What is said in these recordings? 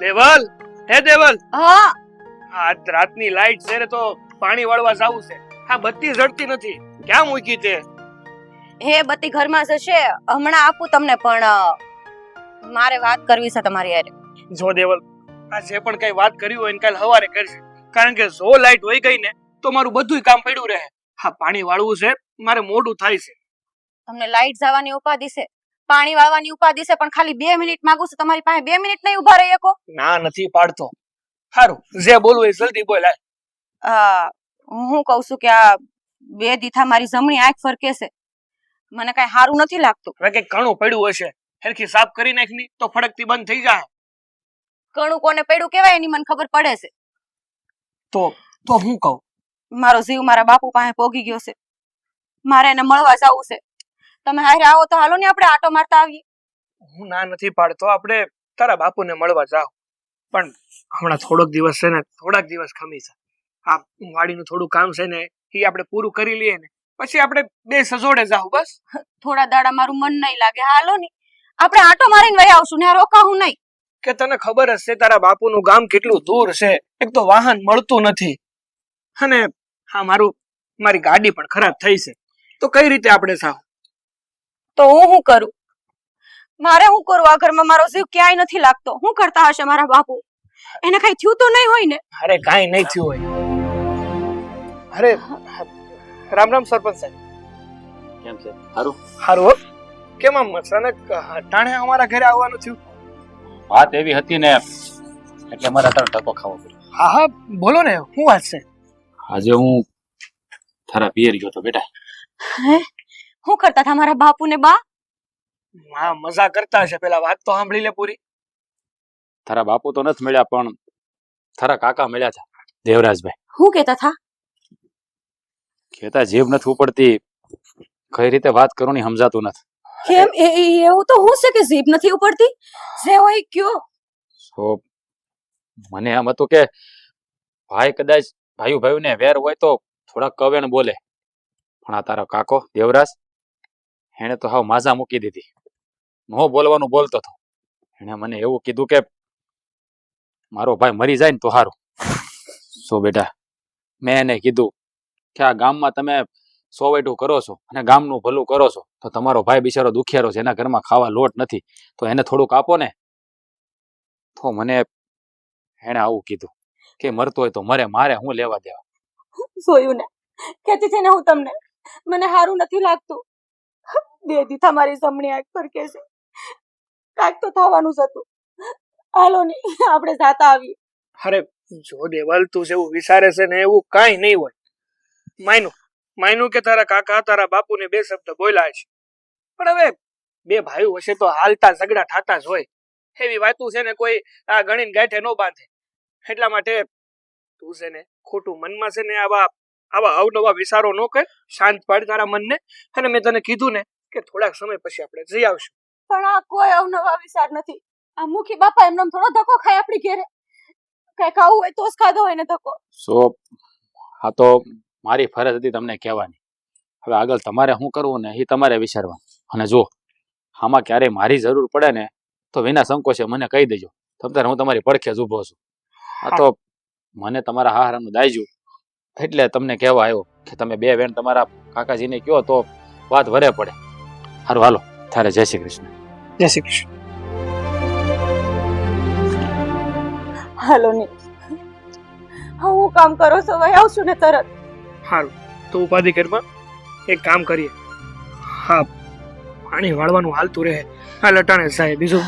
દેવલ હે દેવલ? હા. આ રાતની લાઈટ છે તો પાણી વાળવા જાવું છે. આ બત્તી જડતી નથી. ક્યાં મૂકી તે? હે બત્તી ઘરમાં જશે. હમણાં આપું તમને પણ મારે વાત કરવી છે તમારી યાર જો દેવલ આ જે પણ કઈ વાત કરી હોય કાલ હવારે કરશે કારણ કે જો લાઈટ હોય ગઈ ને તો મારું બધું કામ પડ્યું રહે. હા પાણી વાળવું છે મારે મોડું થાય છે. તમને લાઈટ જવાની ઉપાધિ છે? પાણી વાળવાની ઉપાધિ છે પણ ખાલી બે મિનિટ માંગુ છું તમારી પાસે બે મિનિટ નહીં ઊભા રહી શકો? ના નથી પાડતો. સારું જે બોલવું એ જલ્દી બોલ આ, હું કઉ કહું છું કે આ બે દીથા મારી જમણી આંખ ફરકે છે. મને કઈ સારું નથી લાગતું. હવે કણું પડ્યું હશે. હેરખી સાફ કરી નાખની તો ફડકતી બંધ થઈ જાય કણું કોને પડ્યું કેવાય એની મને ખબર પડે છે. તો તો હું કહું? મારો જીવ મારા બાપુ પાસે પોગી ગયો છે. મારે એને મળવા જવું છે. તમે હારે આવો તો હાલો ને આપણે આટો મારતા આવીએ. હું ના નથી પાડતો આપણે તારા બાપુને મળવા જાવ પણ હમણાં થોડોક દિવસ છે ને થોડાક દિવસ ખમી છે. આ વાડીનું થોડું કામ છે ને એ આપણે પૂરું કરી લઈએ ને પછી આપણે બે સજોડે જાવ બસ. થોડા દાડા મારું મન નહીં લાગે. હાલો ને આપણે આટો મારીને વહી આવશું ને આ રોકાવું નહીં. કે તને ખબર હશે તારા બાપુનું ગામ કેટલું દૂર છે. એક તો વાહન મળતું નથી. અને હા મારું મારી ગાડી પણ ખરાબ થઈ છે. તો કઈ રીતે આપણે જાવ તો હું શું કરું? મારે શું કરું? આ ઘરમાં મારો જીવ ક્યાંય નથી લાગતો. શું કરતા હશે મારા બાપુ? એને કઈ થયું તો નહીં હોય ને? અરે કાંઈ નહીં થયું હોય. અરે રામ રામ સરપંચ સાહેબ. કેમ છે? સારું હારું હો. કેમ આમ અચાનક ટાણે અમારા ઘરે આવવાનું થયું? વાત એવી હતી ને એટલે મારે તારો ટકો ખાવો પડ્યો. હા હા બોલો ને શું વાત છે? આજે હું તારા પિયર ગયો તો બેટા. હે? શું કરતા હતા મારા બાપુ ને બા? હા મજા કરતા હશે. પેલા વાત તો સાંભળી લે પૂરી. તારા બાપુ તો નથી મળ્યા પણ તારા કાકા મળ્યા હતા દેવરાજભાઈ. શું કેતા હતા? કેતા જીભ નથી ઉપડતી કઈ રીતે વાત કરું ની સમજાતું નથી. કેમ? એ એ- એવું તો હું છે કે જીભ નથી ઉપડતી? જે હોય કયો. તો મને એમ હતું કે ભાઈ કદાચ ભાઈ ભાઈ ને વેર હોય તો થોડા કવેણ બોલે. પણ આ તારો કાકો દેવરાજ એણે તો હાવ માઝા મૂકી દીધી. નો બોલવાનું બોલતો હતો એણે મને એવું કીધું કે, મારો ભાઈ મરી જાય ને તો સારું સો બેટા? મેં એને કીધું કે, આ ગામમાં તમે સોવેટું કરો છો અને ગામનું ભલું કરો છો, તો તમારો ભાઈ બિચારો દુખિયારો છે, એના ઘરમાં ખાવા લોટ નથી, તો એને થોડુંક આપો ને. તો મને એણે આવું કીધું કે, મરતો હોય તો મરે, મારે હું લેવા દેવા? જોયું ને કેતી હું તમને. મને સારું નથી લાગતું. બે દીથા મારી જમણી આંખ પર કે છે કાંઈક તો થવાનું જ હતું. હાલો ને, આપણે જાતા આવીએ. અરે, જો દેવલ તું જેવું વિચારે છે ને એવું કાંઈ નહીં હોય. માયનું માયનું કે તારા કાકા, તારા બાપુને બે શબ્દ બોલ્યા છે. પણ હવે બે ભાઈઓ હશે તો હાલતા ઝઘડા થતા જ હોય. એવી વાતું છે ને કોઈ આ ગણીને ગાંઠે ન બાંધે. એટલા માટે તું છે ને ખોટું મનમાં છે ને આવા આવા અવનવા વિચારો ન કર શાંત પાડ તારા મનને. અને મેં તને કીધું ને કે થોડાક સમય પછી આપણે જઈ આવશું. પણ આ કોઈ અવનવા વિચાર નથી. આ મુખી બાપા એમનો થોડો ધક્કો ખાય આપણી ઘેરે. કઈ ખાવું હોય તો જ ખાધો હોય ને ધક્કો. સો આ તો મારી ફરજ હતી તમને કહેવાની. હવે આગળ તમારે શું કરવું ને એ તમારે વિચારવાનું. અને જો આમાં ક્યારેય મારી જરૂર પડે ને તો વિના સંકોચે મને કહી દેજો. તમ તારે હું તમારી પડખે જ ઊભો છું. આ તો મને તમારા હારાનું દાયજું એટલે તમને કહેવા આવ્યો કે તમે બે બેન તમારા કાકાજીને કહો તો વાત વરે પડે. સારું હાલો. તારે જય શ્રી કૃષ્ણ. જય શ્રી કૃષ્ણ. હાલો ને હું કામ કરો છો? ભાઈ આવશું ને તરત. હારું તો ઉપાધિ કરવા એક કામ કરીએ. હા પાણી વાળવાનું હાલતું રહે. હા લટાણે સાહેબ બીજું?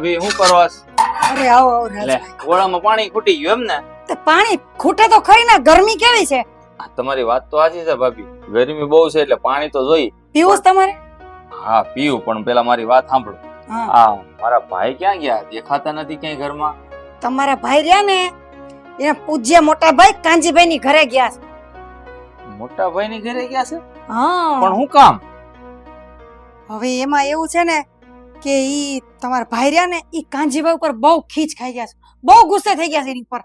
ભાભી શું કરો અરે આવો આવો લે ગોળામાં પાણી ખૂટી ગયું એમ ને? તો પાણી ખૂટે તો ખરી ને ગરમી કેવી છે? તમારી વાત તો સાચી છે ભાભી. ગરમી બહુ છે એટલે પાણી તો જોઈ પીવું તમારે? હા પીવું પણ પેલા મારી વાત સાંભળો. હા. મારા ભાઈ ક્યાં ગયા? દેખાતા નથી ક્યાંય ઘરમાં? તમારા ભાઈ રહ્યા ને એના પૂજ્ય મોટા ભાઈ કાંજીભાઈ ની ઘરે ગયા છે. મોટા ભાઈ ની ઘરે ગયા છે? હા. પણ હું કામ? હવે એમાં એવું છે ને કે ઈ તમારા ભાઈ રહ્યા ને ઈ કાંજીભાઈ ઉપર બહુ ખીચ ખાઈ ગયા છે. બહુ ગુસ્સે થઈ ગયા છે એની ઉપર.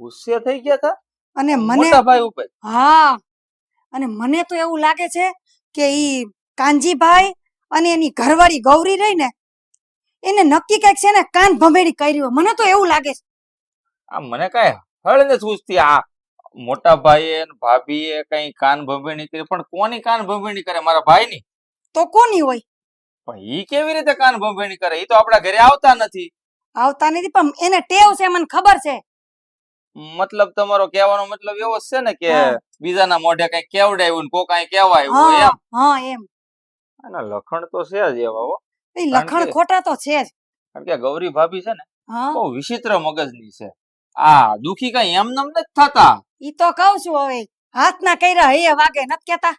ગુસ્સે થઈ ગયા હતા અને મને ભાઈ ઉપર? હા. અને મને તો એવું લાગે છે કે ઈ કાંજીભાઈ અને એની ઘરવાળી ગૌરી રહી ને એને નક્કી કંઈક છે ને કાન ભંભેડી કરી હોય. મને તો એવું લાગે છે. આ મને કઈ હળ ને સૂઝતી આ મોટા ભાઈએ ને ભાભીએ કઈ કાન ભંભેણી કરી પણ કોની કાન ભંભેણી કરે? મારા ભાઈની? તો કોની હોય? પણ ઈ કેવી રીતે કાન ભંભેણી કરે? ઈ તો આપણા ઘરે આવતા નથી. આવતા નથી પણ એને ટેવ છે મને ખબર છે. મતલબ તમારો કહેવાનો મતલબ એવો છે ને કે બીજાના મોઢે કઈ કેવડાયું ને કોઈ કઈ કહેવાયું એમ. હા એમ. અને લખણ તો છે જ એવા હો. એ લખણ ખોટા તો છે જ. કારણ કે ગૌરી ભાભી છે ને હા. બહુ વિચિત્ર મગજની છે. આ દુખી કઈ એમ નમ નથી થતા. ઈ તો કહું છું હવે હાથ ના કર્યા હૈયે વાગે નથી કેતા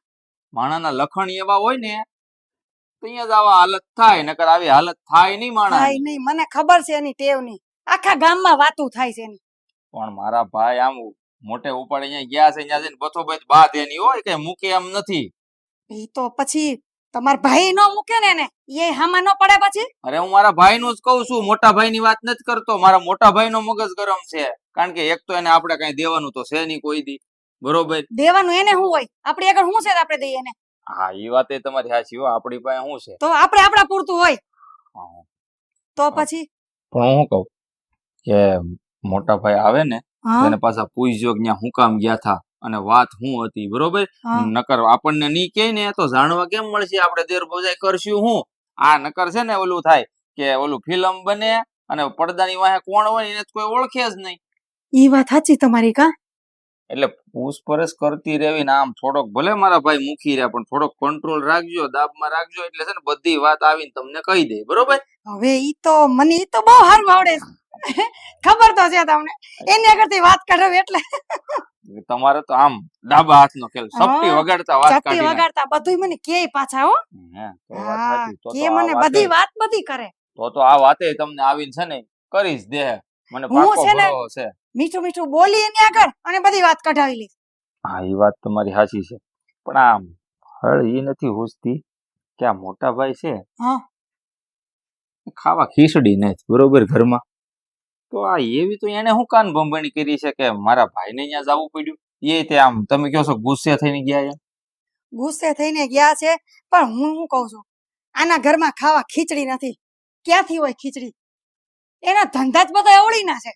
માણાના લખણ એવા હોય ને તો અહીંયા જ આવા હાલત થાય નકર આવી હાલત થાય નહીં માણસ થાય નહીં. મને ખબર છે એની ટેવની. આખા ગામમાં વાતું થાય છે એની. પણ મારા ભાઈ આમ મોટે ઉપાડે અહીંયા ગયા છે અહીંયા જઈને બથો બથ બાદ એની હોય કે મૂકે એમ નથી. ઈ તો પછી તમાર ભાઈ નો મૂકે ને એને? એ હામાં નો પડે પછી? અરે હું મારા ભાઈ નું જ કઉ છું મોટા ભાઈ ની વાત નથી કરતો. મારા મોટા ભાઈ નો મગજ ગરમ છે. કારણ કે એક તો એને આપણે કઈ દેવાનું તો છે નહીં કોઈ દી. બરોબર? દેવાનું એને શું હોય? આપણી આગળ શું છે તો આપણે દઈએ એને? હા એ વાત એ તમારી સાચી હો આપણી પાસે શું છે? તો આપણે આપણા પૂરતું હોય. હા. તો પછી? પણ હું કહું કે મોટા ભાઈ આવે ને હા. એને પાછા પૂછજો કે હું કામ ગયા થા અને વાત હું હતી બરોબર? હા. નકર આપણને નહીં કે ને તો જાણવા કેમ મળશે? આપણે દેર બજાય કરશું હું? આ નકર છે ને ઓલું થાય કે ઓલું ફિલ્મ બને અને પડદાની વાહે કોણ હોય એને તો કોઈ ઓળખે જ નહીં. ઈ વાત સાચી તમારી કા? એટલે પૂછપરછ કરતી રહેવી ને આમ થોડોક ભલે મારા ભાઈ મૂકી રહ્યા પણ થોડોક કંટ્રોલ રાખજો દાબમાં રાખજો એટલે છે ને બધી વાત આવીને તમને કહી દે બરોબર? હવે ઈ તો મને ઈ તો બહુ હાર આવડે ખબર તો છે તમને. એની આગળથી વાત કાઢવી એટલે. તમારે તો આમ ડાબા હાથનો ખેલ સપટી વગાડતા વાત કાઢી. વગાડતા બધું મને કે પાછા હો. કે મને બધી વાત બધી કરે. તો તો આ વાતે તમને આવીને છે ને કરીશ દે. મને પાકો છે. મીઠું મીઠું બોલી એની આગળ અને બધી વાત કઢાવી લે. હા એ વાત તમારી સાચી છે. પણ આમ હળ એ નથી હુજતી કે આ મોટા ભાઈ છે ખાવા ખીચડી નથી બરોબર ઘરમાં? તો આ એવી તો એને શું કાન ભંભણી કરી છે કે મારા ભાઈને અહીંયા જવું પડ્યું? એ તે આમ તમે કહો છો ગુસ્સે થઈને ગયા છે ગુસ્સે થઈને ગયા છે પણ હું શું કહું છું? આના ઘરમાં ખાવા ખીચડી નથી. ક્યાંથી હોય ખીચડી? એના ધંધા જ બધા અવળીના છે.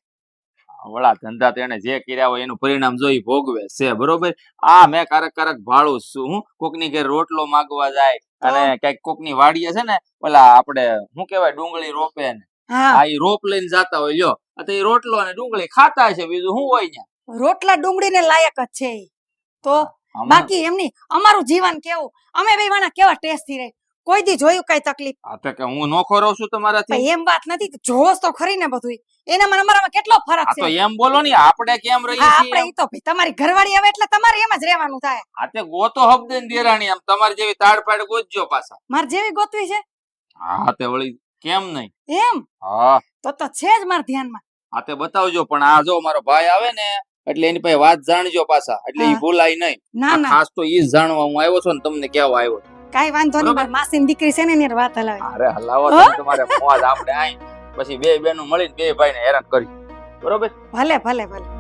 વળા ધંધા તો જે કર્યા હોય એનું પરિણામ જોઈ ભોગવે છે બરોબર? આ મેં કારક કારક ભાળું છું. હું કોકની ઘેર રોટલો માગવા જાય અને કંઈક કોકની વાડીએ છે ને ઓલા આપણે શું કેવાય ડુંગળી રોપે ને આ ઈ રોપ લઈને જાતા હોય લ્યો. તો એ રોટલો અને ડુંગળી ખાતા છે બીજું શું હોય ત્યાં રોટલા ડુંગળીને લાયક જ છે તો બાકી એમની અમારું જીવન કેવું? અમે બે વાણા કેવા ટેસ્ટથી રહે? કોઈ દી જોયું કઈ તકલીફ? આ તો કે હું નોખો રહું છું તમારાથી? એમ વાત નથી જોવો તો ખરી ને બધું એનામાં અમારામાં કેટલો ફરક છે તો એમ બોલો ને આપણે કેમ રહીએ છીએ આપણે ઈ તો ભાઈ તમારી ઘરવાળી આવે એટલે તમારે એમ જ રહેવાનું થાય. આ તે ગોતો હબદે ને દેરાણી આમ તમારી જેવી તાડપાડ ગોતજો પાછા. માર જેવી ગોતવી છે? હા તે વળી કેમ નહીં? એમ? હા. તો તો છે જ માર ધ્યાનમાં. આ તે બતાવજો પણ આ જો મારો ભાઈ આવે ને એટલે એની પાસે વાત જાણજો પાછા એટલે ઈ. ભૂલાય નહીં. ના ના. ખાસ તો ઈ જાણવા હું આવ્યો છું ને તમને કેવા આવ્યો. કાઈ વાંધો નહીં માસીની દીકરી છે ને એની વાત હલાવે. અરે હલાવો તમારે મોજ આપણે આઈ પછી બે બેનું મળી બે ભાઈને હેરાન કરી. બરોબર? ભલે ભલે ભલે.